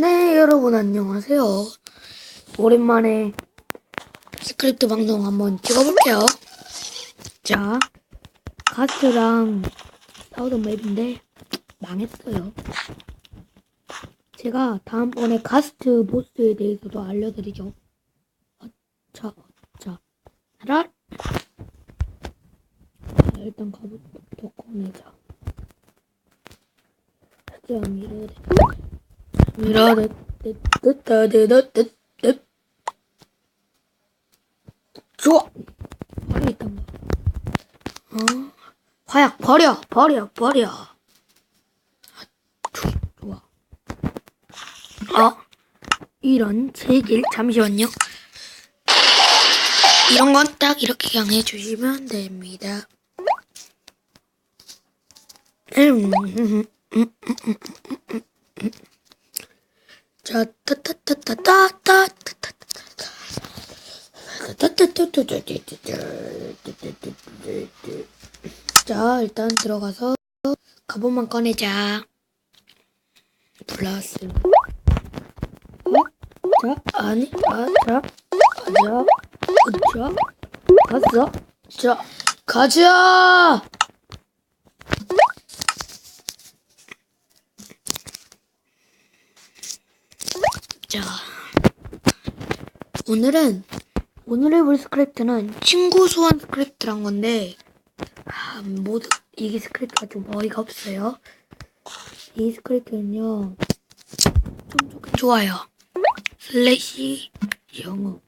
네, 여러분 안녕하세요. 오랜만에 스크립트 방송 한번 찍어볼게요. 자, 가스랑 싸우던 맵인데 망했어요. 제가 다음번에 가스트 보스에 대해서도 알려드리죠. 어, 자, 자, 하나. 자, 일단 가부터 꺼내자. 자, 밀어야 좋아. 버려 있던 거. 어? 화약 버려, 버려, 버려. 아, 좋- 좋아. 어? 이런 제길 잠시만요. 이런 건 딱 이렇게 그냥 해주시면 됩니다. 음. 자, 일단 들어가서 가본만 꺼내자. 플러스. 자, 아니, 아, 자, 가자, 가? 갔어? 자, 가자! 자, 오늘은 오늘 해볼 스크립트는 친구 소환 스크립트란 건데 아, 모두 이게 스크립트가 좀 어이가 없어요. 이 스크립트는요 좀 좋긴 좋아요. 슬래시 영어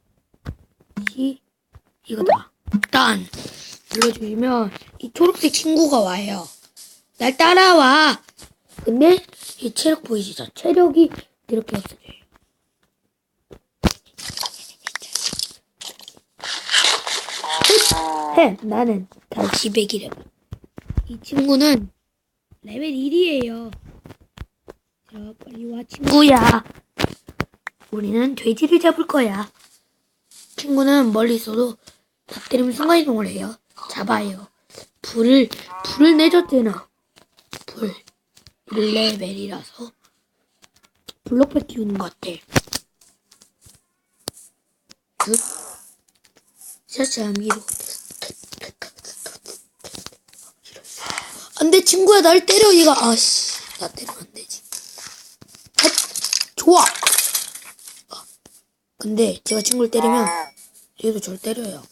시 이거다. 딴 눌러주시면 이 초록색 친구가 와요. 날 따라와. 근데 이 체력 보이시죠? 체력이 이렇게 없어져요. 해 나는 다시 백이래. 이 친구는 레벨 1이에요. 자 빨리 와 친구야. 우리는 돼지를 잡을 거야. 친구는 멀리 있어도 다 때리면 순간이동을 해요. 잡아요. 불을 불을 내줬잖아. 불 1레벨이라서 블록백 띄우는 것 같아. 그 샤샤 미로 안돼 친구야 날 때려 얘가 아씨 나 때리면 안 되지. 헛, 좋아. 아, 근데 제가 친구를 때리면 얘도 저를 때려요.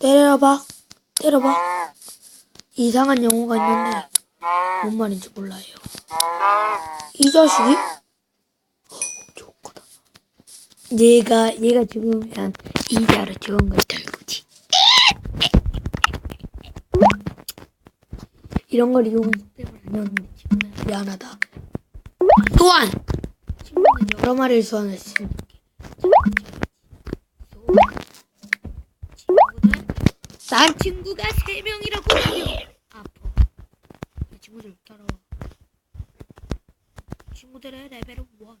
때려봐. 때려봐. 이상한 영어가 있는데 뭔 말인지 몰라요. 이 자식이? 어, 좋구나. 얘가 얘가 죽으면 이자로 좋은 걸 떨구지. 이런 걸 이용한 속셈을 아니었는데 친구는 미안하다. 소환! 친구는 여러 마리를 게. 친구는 난 친구가 세 명이라고 불려. 아파. 이 친구들 따라와. 친구들의 레벨은 원.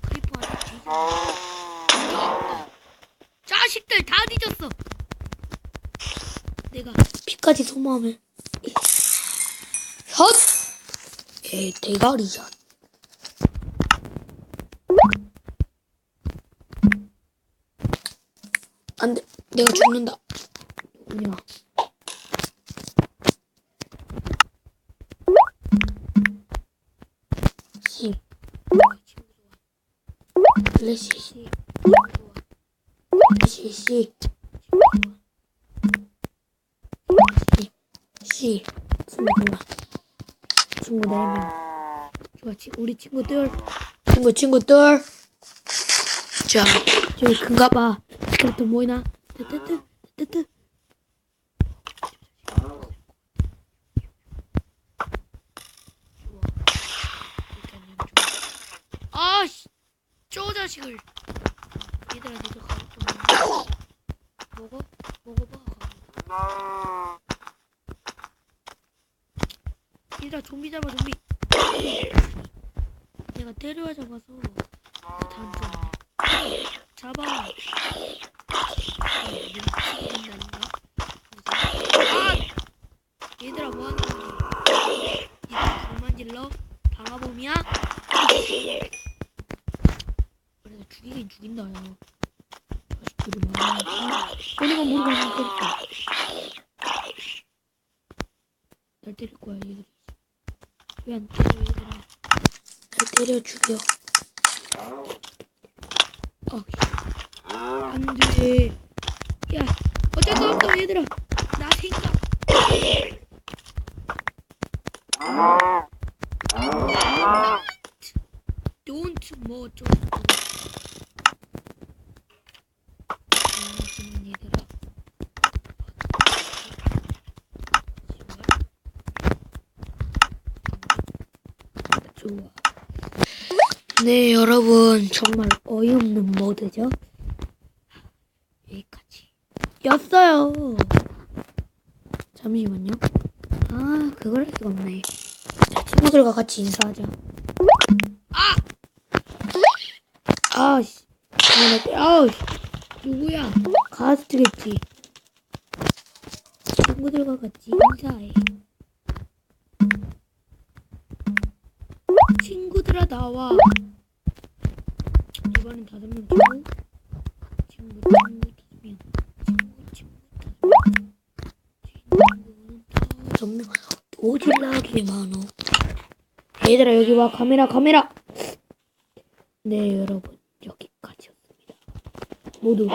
크리퍼한테 뒤져. 자식들 다 뒤졌어. 내가 피까지 소모하면 헛! 에, 대가리 야 안 돼. 내가 죽는다. 오지 마. 시. 플래시 시. 플래시 시. 시. 시. 시. 시. 친구 네 명. 좋아, 치, 우리 친구들. 친구, 친구들. 자, 저기 큰가 봐. 스크립트 모이나? 뜨뜨뜨, 뜨뜨. 아씨, 저 자식을. 얘들아, 니도 가고 먹어? 먹어봐. 얘들아, 좀비 잡아, 좀비. 내가 때려야 잡아서 좀 잡아. 아, 얘들아, 뭐 하는 거지? 얘들아, 불만 질러? 방아범이야? 그래도 죽이긴 죽인다 야 자식들이 모르고 하면 때릴까 날 때릴 거야 얘들이 왜 안 때려 얘들아. 날 때려 죽여 아 안돼. 야 어쩔 수 없어 얘들아 나 생각. don't 뭐 어쩌 좋아. 네 여러분. 정말 어이없는 모드죠? 여기까지. 였어요. 잠시만요. 아 그걸 할 수가 없네. 자, 친구들과 같이 인사하자. 아! 아씨. 아우씨. 누구야? 가스트겠지 친구들과 같이 인사해 친구들아 나와. 이번엔 다섯 명 친구? 친구 친구 다섯 명. 친구 친구 다섯 명. 친구는 다섯 명. 오질나게 많어 얘들아 여기 와. 카메라 카메라. 네 여러분. 여기까지였습니다. 모두